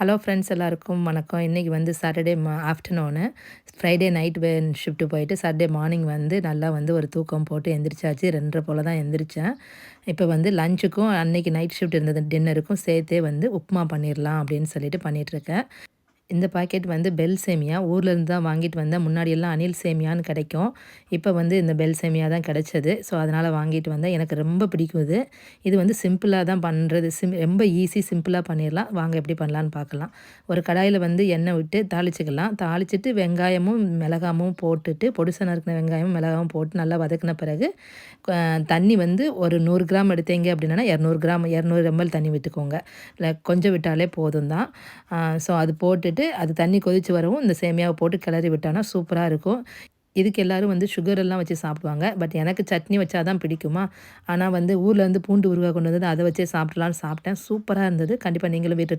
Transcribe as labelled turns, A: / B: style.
A: Hello friends எல்லாருக்கும் வணக்கம். இன்றைக்கி வந்து சாட்டர்டே மா ஆஃப்டர்நூனு ஃப்ரைடே நைட் வே ஷிஃப்ட்டு போயிட்டு சாட்டர்டே மார்னிங் வந்து நல்லா வந்து ஒரு தூக்கம் போட்டு எந்திரிச்சாச்சு. ரெண்டரை போல் தான் எந்திரிச்சேன். இப்போ வந்து லஞ்சுக்கும் அன்றைக்கி நைட் ஷிஃப்ட் இருந்தது டின்னருக்கும் சேர்த்தே வந்து உப்புமா பண்ணிடலாம் அப்படின்னு சொல்லிட்டு பண்ணிகிட்ருக்கேன் இந்த பாக்கெட் வந்து பெல் சேமியா. ஊர்லேருந்து தான் வாங்கிட்டு வந்தேன் முன்னாடியெல்லாம் அனில் சேமியான்னு கிடைக்கும். இப்போ வந்து இந்த பெல் சேமியா தான் கிடைச்சது. ஸோ அதனால் வாங்கிட்டு வந்தேன். எனக்கு ரொம்ப பிடிக்கும் இது. இது வந்து சிம்பிளாக தான் பண்ணுறது சிம் ரொம்ப ஈஸி சிம்பிளாக பண்ணிடலாம் வாங்க எப்படி பண்ணலான்னு பார்க்கலாம். ஒரு கடாயில் வந்து எண்ணெய் விட்டு தாளிச்சிக்கலாம். தாளிச்சிட்டு வெங்காயமும் மிளகாமும் போட்டுட்டு பொடிசனாக இருக்கிற வெங்காயமும் மிளகாவும் போட்டு நல்லா வதக்கின பிறகு தண்ணி வந்து ஒரு நூறு கிராம் எடுத்தீங்க அப்படின்னா இரநூறு கிராம் இரநூறு எம்எல் தண்ணி விட்டுக்கோங்க. இல்லை கொஞ்சம் விட்டாலே போதும் தான். ஸோ அது போட்டுட்டு விட்டுட்டு அது தண்ணி கொதித்து வரவும் இந்த சேமியாவை போட்டு கிளறி விட்டோன்னா சூப்பராக இருக்கும். இதுக்கு எல்லோரும் வந்து சுகர் எல்லாம் வச்சு சாப்பிடுவாங்க. பட் எனக்கு சட்னி வச்சா தான் பிடிக்குமா? ஆனால் வந்து ஊரில் வந்து பூண்டு உருவா கொண்டு வந்து அதை வச்சே சாப்பிட்லான்னு சாப்பிட்டேன். சூப்பராக இருந்தது. கண்டிப்பாக நீங்களும் வீட்டு